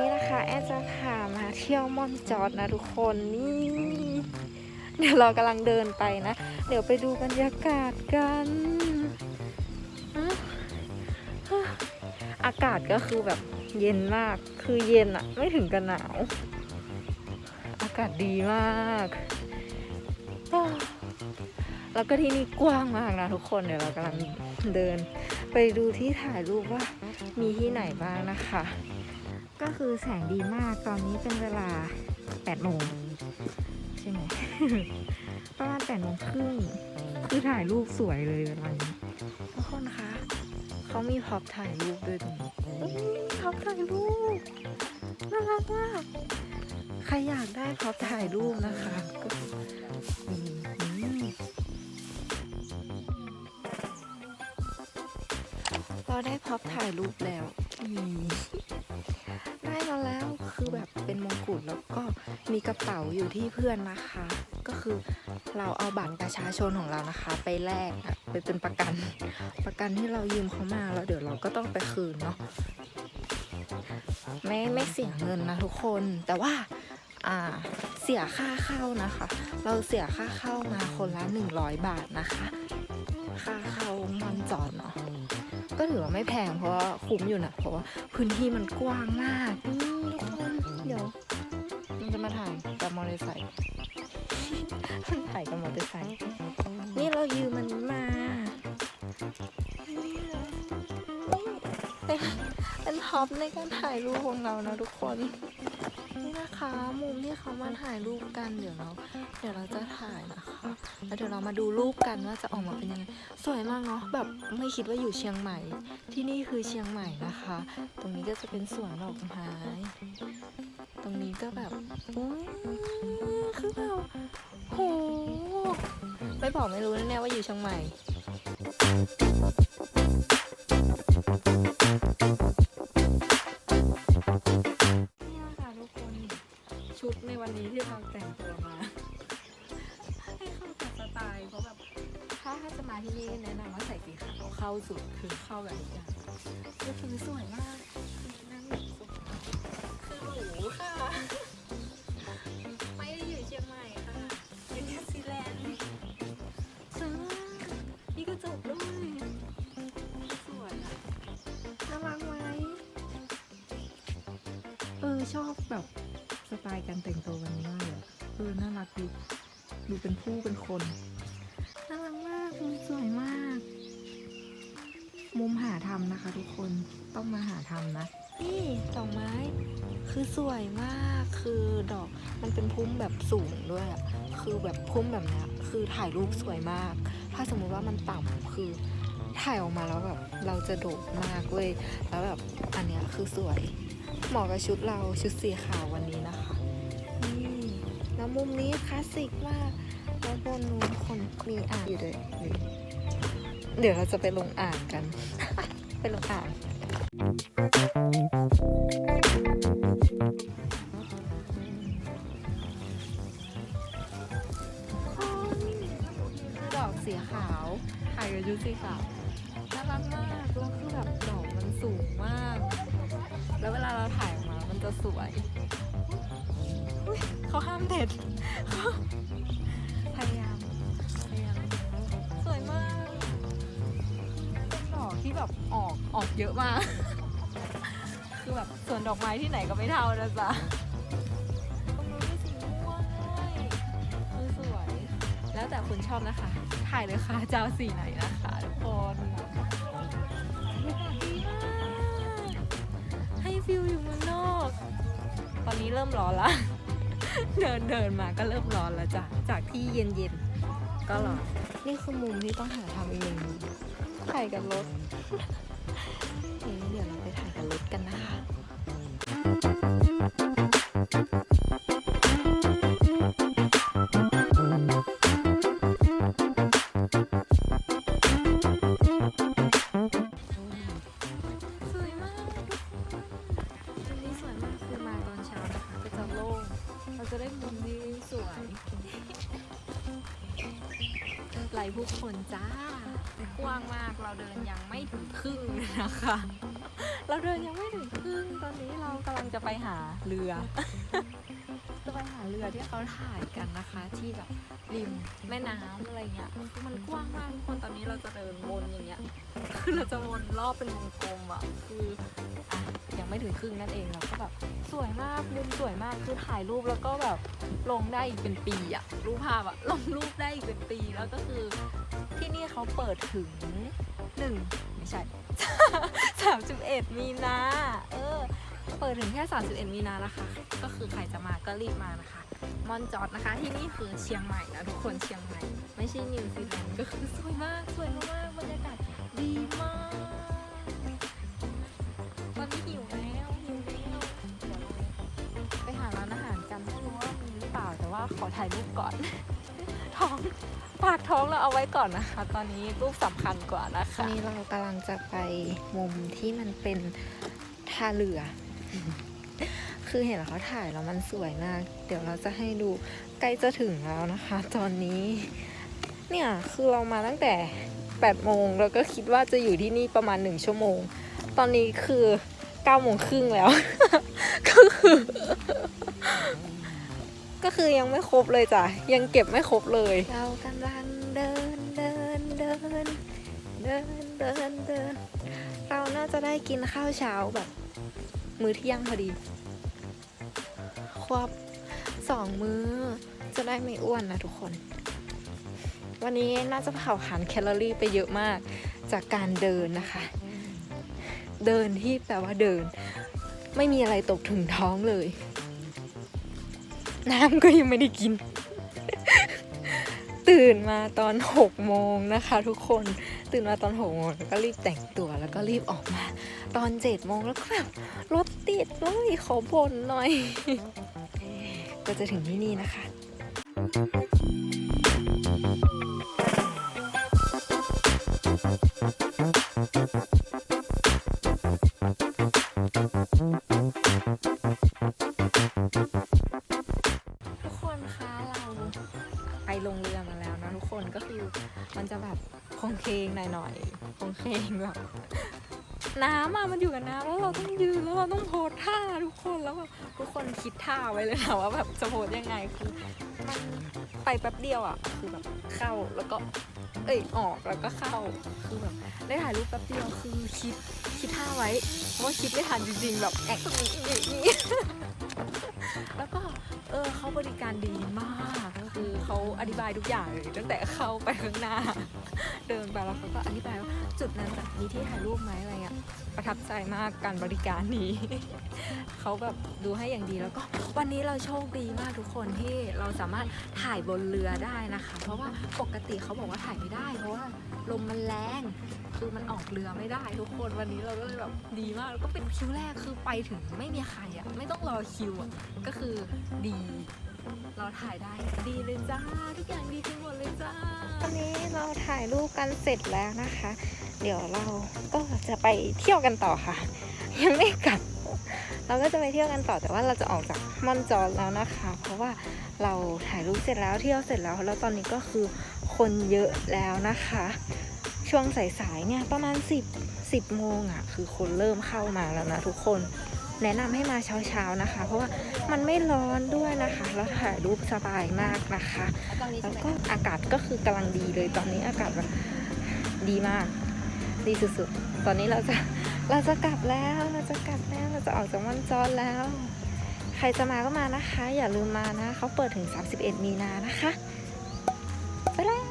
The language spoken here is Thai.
นี้นะคะ แอนจะพามาเที่ยวม่อนจอดนะทุกคนนี่เดี๋ยวเรากำลังเดินไปนะ เดี๋ยวไปดูบรรยากาศกัน อากาศก็คือแบบเย็นมากคือเย็นอะไม่ถึงกับหนาว อากาศดีมากแล้วก็ที่นี่กว้างมากนะทุกคนเดี๋ยวเรากำลังเดิน ไปดูที่ถ่ายรูปว่ามีที่ไหนบ้างนะคะ ก็คือแสงดีมากตอนนี้เป็นเวลา8โมงใช่ไหม ประมาณ8โมงครึ่งคือถ่ายรูปสวยเลยเวลานี้ทุกคนคะเขามีพ็อปถ่ายรูปด้วยตรงนี้เอ้ยพ็อปถ่ายรูปน่ารักมากใครอยากได้พ็อปถ่ายรูปนะคะก็อืมเราได้พ็อปถ่ายรูปแล้วอืม ได้มาแล้วคือแบบเป็นมงกุฎแล้วก็มีกระเป๋าอยู่ที่เพื่อนนะคะ ก็คือเราเอาบัตรประชาชนของเรานะคะ ไปแลกไปเป็นประกัน ประกันที่เรายืมเขามาแล้วเดี๋ยวเราก็ต้องไปคืนเนาะไม่ไม่เสียเงินนะทุกคนแต่ว่าอ่าเสียค่าเข้านะคะ เราเสียค่าเข้ามาคนละ 100 บาทนะคะ ถือว่าไม่แพงเพราะว่าคุ้มอยู่นะเพราะว่าพื้นที่มันกว้างมากนี่ทุกคนเดี๋ยว มันจะมาถ่ายกับมอเตอร์ไซค์ถ่ายกับมอเตอร์ไซค์นี่เรายืมมันมาเป็นเป็นท็อปในการถ่ายรูปของเรานะทุกคน นะคะมุมที่เขามาถ่ายรูปกันเดี๋ยวเราเดี๋ยวเราจะถ่ายนะคะ แล้วเดี๋ยวเรามาดูรูปกันว่าจะออกมาเป็นยังไงสวยมากเนาะแบบไม่คิดว่าอยู่เชียงใหม่ ที่นี่คือเชียงใหม่นะคะ ตรงนี้ก็จะเป็นสวนดอกไม้ตรงนี้ก็แบบโอ้ยคือแบบโหไม่บอกไม่รู้แน่ๆว่าอยู่เชียงใหม่ นี้ที่เราแต่งตัวมา ให้เข้ากับสไตล์เพราะแบบถ้าถ้าจะมาที่นี่แนะนำว่าใส่สีขาวเข้าสุดคือเข้าแบบทุกอย่างก็คือสวยมากนั่งสุดคือหรูค่ะไม่ได้อยู่เชียงใหม่ค่ะอยู่นิวซีแลนด์สวยมากมีกระจกด้วยสวยอะน่ารักไหมเออชอบแบบ สไตล์การแต่งตัววันนี้มากเลยเออน่ารักดีดูเป็นผู้เป็นคนน่ารักมากมุมสวยมาก มุมหาทำนะคะ ทุกคนต้องมาหาทำนะนี่ดอกไม้ คือสวยมากคือดอกมันเป็นพุ่มแบบสูงด้วยอะคือแบบพุ่มแบบนี้คือถ่ายรูปสวยมาก ถ้าสมมุติว่ามันต่ำคือถ่ายออกมาแล้วแบบเราจะโดดมากเว้ยแล้วแบบอันเนี้ยคือสวย เหมาะกับชุดเราชุดสีขาววันนี้นะคะนี่แล้วมุมนี้คลาสสิกมากแล้วบนนู้นคนมีอ่างอยู่ด้วยนี่เดี๋ยวเราจะไปลงอ่างกัน ไปลงอ่างดอกสีขาวถ่ายกับชุดสีขาวน่ารักมาก จะสวยอุ๊ยเขาห้ามเด็ด พยายามพยายามสวยมากเป็นดอกที่แบบออกออกเยอะมาก คือแบบสวนดอกไม้ที่ไหนก็ไม่เท่านะจ๊ะตรงนู้นมีสีม่วงด้วยคือสวย แล้วแต่คุณชอบนะคะ ถ่ายเลยค่ะจะเอาสีไหนนะคะทุกคน ฟิลอยู่เมืองนอก ตอนนี้เริ่มร้อนละ เดินเดินมาก็เริ่มร้อนแล้วจ้ะ จากที่เย็นเย็นๆก็ร้อน นี่คือมุมที่ต้องหาทำเองถ่ายกับรถเฮ้ยเดี๋ยวเราไปถ่ายกับรถกันนะคะ มาก เราเดินยังไม่ถึงครึ่งนะคะ เราเดินยังไม่ถึงครึ่ง ตอนนี้เรากำลังจะไปหาเรือ จะไปหาเรือที่เขาถ่ายกันนะคะ ที่แบบริมแม่น้ำอะไรเงี้ยคือมันกว้างมากทุกคนตอนนี้เราจะเดินวนอย่างเงี้ย คือเราจะวนรอบเป็นวงกลมอะคืออยังไม่ถึงครึ่งนั่นเองเราก็แบบสวยมากมุมสวยมากคือถ่ายรูปแล้วก็แบบลงได้อีกเป็นปีอะรูปภาพอะลงรูปได้อีกเป็นปีแล้วก็คือ ที่นี่เขาเปิดถึงหนึ่งไม่ใช่สามสิบเอ็ดมีนาเออ เปิดถึงแค่ 31 มีนานะคะ ก็คือใครจะมาก็รีบมานะคะ มอนจอดนะคะที่นี่คือเชียงใหม่นะทุกคนเชียงใหม่ ไม่ใช่นิวซีแลนด์ก็คือสวยมากสวยมากบรรยากาศดีมากตอนนี้หิวแล้วหิวแล้วไปหาร้านอาหารกันไม่รู้ว่ามีหรือเปล่าแต่ว่าขอถ่ายรูปก่อน ท้องปากท้องเราเอาไว้ก่อนนะคะ ตอนนี้รูปสำคัญกว่านะคะนนี้เรากำลังจะไปมุมที่มันเป็นท่าเรือ คือเห็นเขาถ่ายแล้วมันสวยมาก เดี๋ยวเราจะให้ดูใกล้จะถึงแล้วนะคะ ตอนนี้ เนี่ยคือเรามาตั้งแต่8โมงแล้วก็คิดว่าจะอยู่ที่นี่ประมาณ 1 ชั่วโมง ตอนนี้คือ9โมงครึ่งแล้ว ก็คือ ก็คือยังไม่ครบเลยจ้ะ ยังเก็บไม่ครบเลย เรากำลังเดินเดินเดินเดินเดินเดิน เราน่าจะได้กินข้าวเช้าแบบ มื้อเที่ยงพอดี ควบสองมื้อ จะได้ไม่อ้วนนะทุกคน วันนี้น่าจะเผาผลาญแคลอรี่ไปเยอะมากจากการเดินนะคะ เดินที่แปลว่าเดิน ไม่มีอะไรตกถึงท้องเลย น้ำก็ยังไม่ได้กิน ตื่นมาตอน6โมงนะคะทุกคนตื่นมาตอน6โมงแล้วก็รีบแต่งตัวแล้วก็รีบออกมา ตอน7โมงแล้วก็แบบรถติดเลยขอบ่นหน่อย ก็จะถึงที่นี่นะคะ ก็คือ มันจะแบบคงเคงหน่อยๆคงเคงแบบน้ำอะมันอยู่กับน้ำแล้วเราต้องยืนแล้วเราต้องโพสท่าทุกคนแล้วแบบทุกคนคิดท่าไว้เลยนะว่าแบบจะโพสยังไงคือมันไปแป๊บเดียวอะคือแบบเข้าแล้วก็ เอ้ยออกแล้วก็เข้าคือแบบได้ถ่ายรูปแป๊บเดียวคือคิดคิดท่าไว้เพราะว่าคิดไม่ทันจริงๆแบบแอคตรงนี้อย่างนี้แล้วก็เออเขาบริการดีมาก เขาอธิบายทุกอย่างเลยตั้งแต่เข้าไปข้างหน้า เดินไปแล้วเขาก็อธิบายว่าจุดนั้นแบบมีที่ถ่ายรูปไหมอะไรเงี้ยประทับใจมากการบริการนี้เขาแบบดูให้อย่างดีแล้วก็วันนี้เราโชคดีมากทุกคนที่เราสามารถถ่ายบนเรือได้นะคะ เพราะว่าปกติเขาบอกว่าถ่ายไม่ได้ เพราะว่าลมมันแรงคือมันออกเรือไม่ได้ทุกคนวันนี้เราก็เลยแบบดีมากแล้วก็เป็นคิวแรกคือไปถึงไม่มีใครอะไม่ต้องรอคิวอะก็คือดี เราถ่ายได้ดีเลยจ้า ทุกอย่างดีไปหมดเลยจ้า ตอนนี้เราถ่ายรูปกันเสร็จแล้วนะคะ เดี๋ยวเราก็จะไปเที่ยวกันต่อค่ะ ยังไม่กลับ เราก็จะไปเที่ยวกันต่อแต่ว่าเราจะออกจากม่อนจอนแล้วนะคะ เพราะว่าเราถ่ายรูปเสร็จแล้วเที่ยวเสร็จแล้วแล้วตอนนี้ก็คือคนเยอะแล้วนะคะ ช่วงสายๆเนี่ยประมาณ 10 10โมงอะคือคนเริ่มเข้ามาแล้วนะทุกคน แนะนำให้มาเช้าๆนะคะ เพราะว่ามันไม่ร้อนด้วยนะคะ แล้วถ่ายรูปสบายมากนะคะ แล้วก็อากาศก็คือกำลังดีเลยตอนนี้อากาศแบบดีมาก ดีสุดๆ ตอนนี้เราจะเราจะกลับแล้วเราจะกลับแล้วเราจะออกจากมันจอนแล้ว ใครจะมาก็มานะคะ อย่าลืมมานะเขาเปิดถึง 31 มีนานะคะ ไปเลย